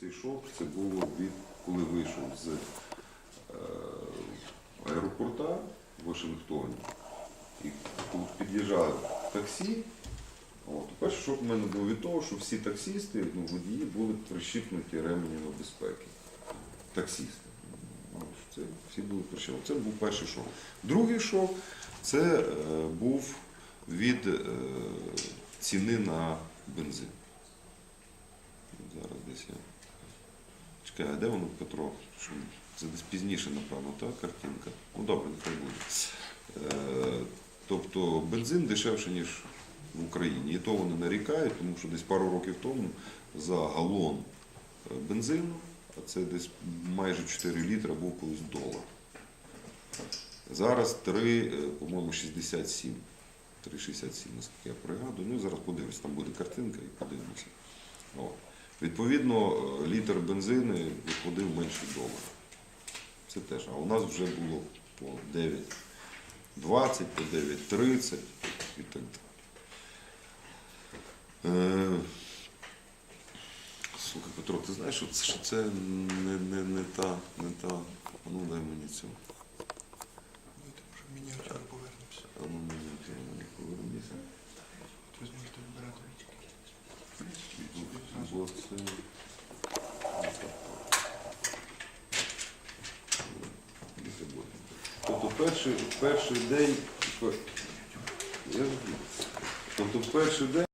Цей шок це було від коли вийшов з е, аеропорта в Вашингтоні і коли під'їжджав таксі. От, перший шок в мене був від того, що всі таксісти, ну, водії були прищіпнуті ременями безпеки. Таксісти. Це, всі були прищепнуті. Це був перший шок. Другий шок це е, був від е, ціни на бензин. Зараз десь я. Чекай, а де воно Петро? Це десь пізніше, напевно, так, картинка. Ну добре, нехай буде. Е, тобто бензин дешевше, ніж в Україні. І то вони нарікають, тому що десь пару років тому за галон е, бензину, а це десь майже 4 літра, був колись долар. Зараз 3, е, по-моєму, 67. 3,67, наскільки я пригадую. Ну, зараз подивлюсь, там буде картинка і подивимося. От. Відповідно, е, літр бензину виходив менше долара. Це теж. А у нас вже було по 9,20, по 9,30 і так далі. Е, Слухай, Петро, ти знаєш, що це, що це не, не, не та, не та. Ну дай мені цю. Давайте, може, в мініатюру повернемося. А ну мені цю, мені повернися. От ви зможете вибирати. Це... Тобто перший, перший день. Я Тобто перший день